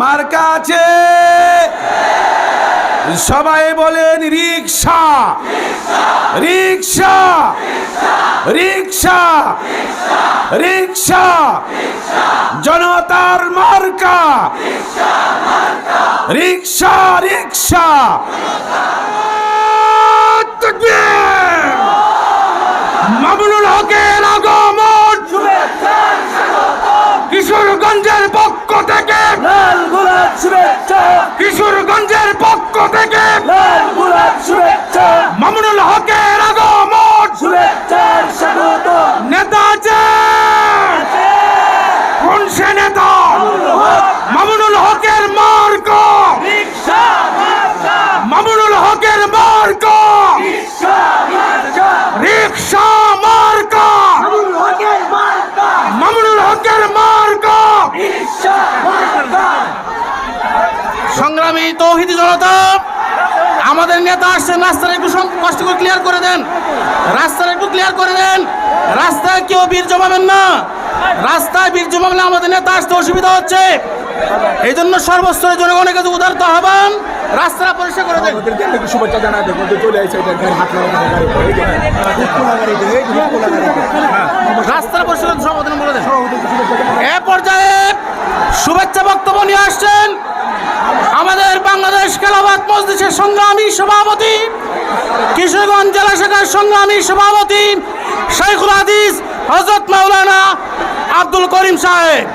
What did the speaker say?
মার্কা আছে সবাই বলেন রিক্সা রিক্সা রিক্সা রিক্সা জনতার মার্কা। রিক্সা রিক্সা তাকবীর! মামুনুল হকের আগমন কিশোরগঞ্জের পক্ষ থেকে লাল গোলাপ শুভেচ্ছা কিশোরগঞ্জের পক্ষ থেকে শুভেচ্ছা। মামুনুল হকের আগমন। শুভেচ্ছার স্বাগত। নেতা আছে। কোন সে নেতা? মামুনুল হকের মার্ক। মার্কা মামুনুল হকের মার্ক। রিক্সা মার্ক। আবুল হকের মার্কা। মামুনুল হকের মার্ক। রিক্সা সংগ্রামী তৌহিদি জনতা আমাদের নেতা আসছেন রাস্তাটা একটু কষ্ট করে ক্লিয়ার করে দেন। রাস্তাটা একটু ক্লিয়ার করে দেন। রাস্তায় কেউ বীর জমাবেন না। রাস্তায় বীর জমাবলে আমাদের নেতা আসতে অসুবিধা হচ্ছে। এই জন্য সর্বস্তরের জনগণের কাছে উদারত আহ্বান রাস্তাটা পরিষ্কার করে দেন। শুভেচ্ছা দেবো চলে আসে এই এই রাস্তার পরিষ্কার করে সমাধান বলে দেন। এ পর্যায়ে শুভেচ্ছা বক্তব্য নিয়ে আসছেন বাংলাদেশের সংগ্রামী সভাপতি, কিশোরগঞ্জ জেলা শাখার সংগ্রামী সভাপতি শেখুল হাদিস হজরত মাওলানা আব্দুল করিম সাহেব।